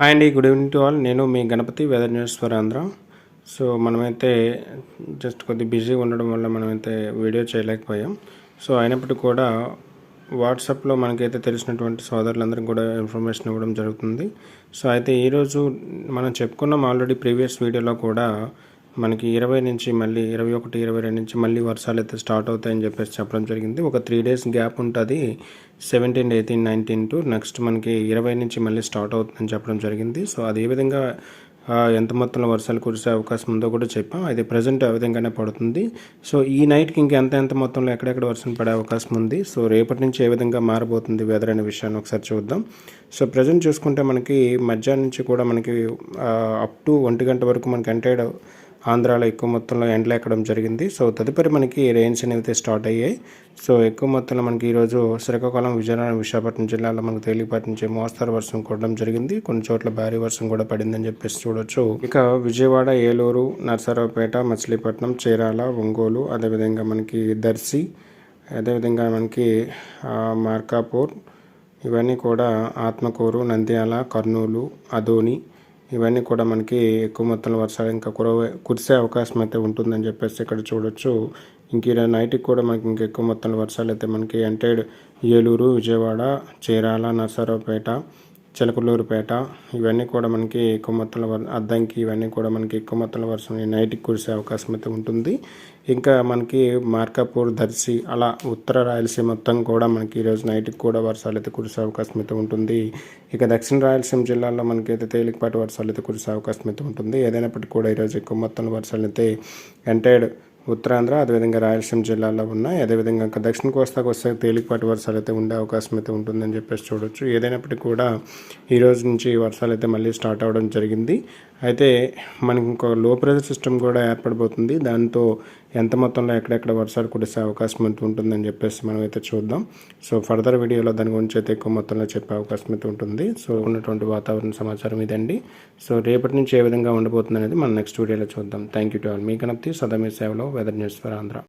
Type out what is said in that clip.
Hi అండి good evening to all నేను మీ Ganapathi weather news for Andhra so మనమైతే just కొద్ది బిజీగా ఉండడం వల్ల మనమైతే వీడియో చేయలేకపోయాం. సో అయినప్పటికీ కూడా వాట్సాప్లో మనకైతే తెలిసినటువంటి సోదరులందరికీ కూడా ఇన్ఫర్మేషన్ ఇవ్వడం జరుగుతుంది. సో అయితే ఈరోజు మనం చెప్పుకున్నాం ఆల్రెడీ ప్రీవియస్ వీడియోలో కూడా మనకి ఇరవై నుంచి మళ్ళీ ఇరవై ఒకటి ఇరవై రెండు నుంచి మళ్ళీ వర్షాలు అయితే స్టార్ట్ అవుతాయని చెప్పేసి చెప్పడం జరిగింది. ఒక త్రీ డేస్ గ్యాప్ ఉంటుంది. Seventeen eighteen nineteen to next మనకి ఇరవై నుంచి మళ్ళీ స్టార్ట్ అవుతుందని చెప్పడం జరిగింది. సో అది ఏ విధంగా ఎంత మొత్తంలో వర్షాలు కురిసే అవకాశం ఉందో కూడా చెప్పాం. అది ప్రజెంట్ ఆ విధంగానే పడుతుంది. సో ఈ నైట్కి ఇంకా ఎంత ఎంత మొత్తంలో ఎక్కడెక్కడ వర్షం పడే అవకాశం ఉంది? సో రేపటి నుంచి ఏ విధంగా మారబోతుంది వెదర్ అనే విషయాన్ని ఒకసారి చూద్దాం. సో ప్రజెంట్ చూసుకుంటే మనకి మధ్యాహ్నం నుంచి కూడా మనకి అప్ టు ఒంటి గంట వరకు మనకి ఎంటైడ్ ఆంధ్రాలో ఎక్కువ మొత్తంలో ఎండలు ఎక్కడం జరిగింది. సో తదుపరి మనకి రెయిన్స్ అనేవి స్టార్ట్ అయ్యాయి. సో ఎక్కువ మొత్తంలో మనకి ఈరోజు శ్రీకాకుళం విజయనగరం విశాఖపట్నం జిల్లాలో మనకు తేలికపాటి నుంచి మోస్తరు వర్షం కురడం జరిగింది. కొన్ని చోట్ల భారీ వర్షం కూడా పడిందని చెప్పేసి చూడొచ్చు. ఇక విజయవాడ ఏలూరు నర్సరావుపేట మచిలీపట్నం చీరాల ఒంగోలు అదేవిధంగా మనకి దర్శి అదేవిధంగా మనకి మార్కాపూర్ ఇవన్నీ కూడా ఆత్మకూరు నంద్యాల కర్నూలు అదోని ఇవన్నీ కూడా మనకి ఎక్కువ మొత్తంలో వర్షాలు ఇంకా కురవ కురిసే అవకాశం అయితే ఉంటుందని చెప్పేసి ఇక్కడ చూడొచ్చు. ఇంక ఈరోజు నైట్కి కూడా మనకి ఇంకా ఎక్కువ మొత్తంలో వర్షాలు అయితే మనకి అంటే ఏలూరు విజయవాడ చీరాల నర్సరావుపేట చిలకలూరుపేట ఇవన్నీ కూడా మనకి ఎక్కువ మొత్తంలో అద్దంకి ఇవన్నీ కూడా మనకి ఎక్కువ మొత్తంలో వర్షం నైట్కి కురిసే అవకాశం అయితే ఉంటుంది. ఇంకా మనకి మార్కాపూర్ దర్శి అలా ఉత్తర రాయలసీమ మొత్తం కూడా మనకి ఈరోజు నైట్కి కూడా వర్షాలు అయితే కురిసే అవకాశం అయితే ఉంటుంది. ఇక దక్షిణ రాయలసీమ జిల్లాలో మనకి అయితే తేలికపాటి వర్షాలు అయితే కురిసే అవకాశం అయితే ఉంటుంది. ఏదైనప్పటికీ కూడా ఈరోజు ఎక్కువ మొత్తంలో వర్షాలు అయితే ఎంటైర్డ్ ఉత్తరాంధ్ర అదేవిధంగా రాయలసీమ జిల్లాలో ఉన్నాయి అదేవిధంగా ఇంకా దక్షిణ కోస్తాకు వస్తే తేలికపాటి వర్షాలు అయితే ఉండే అవకాశం అయితే ఉంటుందని చెప్పేసి చూడొచ్చు. ఏదైనప్పటికీ కూడా ఈ రోజు నుంచి వర్షాలు అయితే మళ్ళీ స్టార్ట్ అవ్వడం జరిగింది. అయితే మనకి ఇంకో లో ప్రెజర్ సిస్టమ్ కూడా ఏర్పడబోతుంది. దాంతో ఎంత మొత్తంలో ఎక్కడెక్కడ వర్షాలు కురిసే అవకాశం అయితే ఉంటుందని చెప్పేసి మనం అయితే చూద్దాం. సో ఫర్దర్ వీడియోలో దాని గురించి అయితే ఎక్కువ మొత్తంలో చెప్పే అవకాశం అయితే ఉంటుంది. సో ఉన్నటువంటి వాతావరణ సమాచారం ఇదండి. సో రేపటి నుంచి ఏ విధంగా ఉండబోతుంది అనేది మనం నెక్స్ట్ వీడియోలో చూద్దాం. థ్యాంక్ యూ టు ఆల్ మీ కనప్తి సదా మీ సేవలో వెదర్ న్యూస్ ఫర్ ఆంధ్ర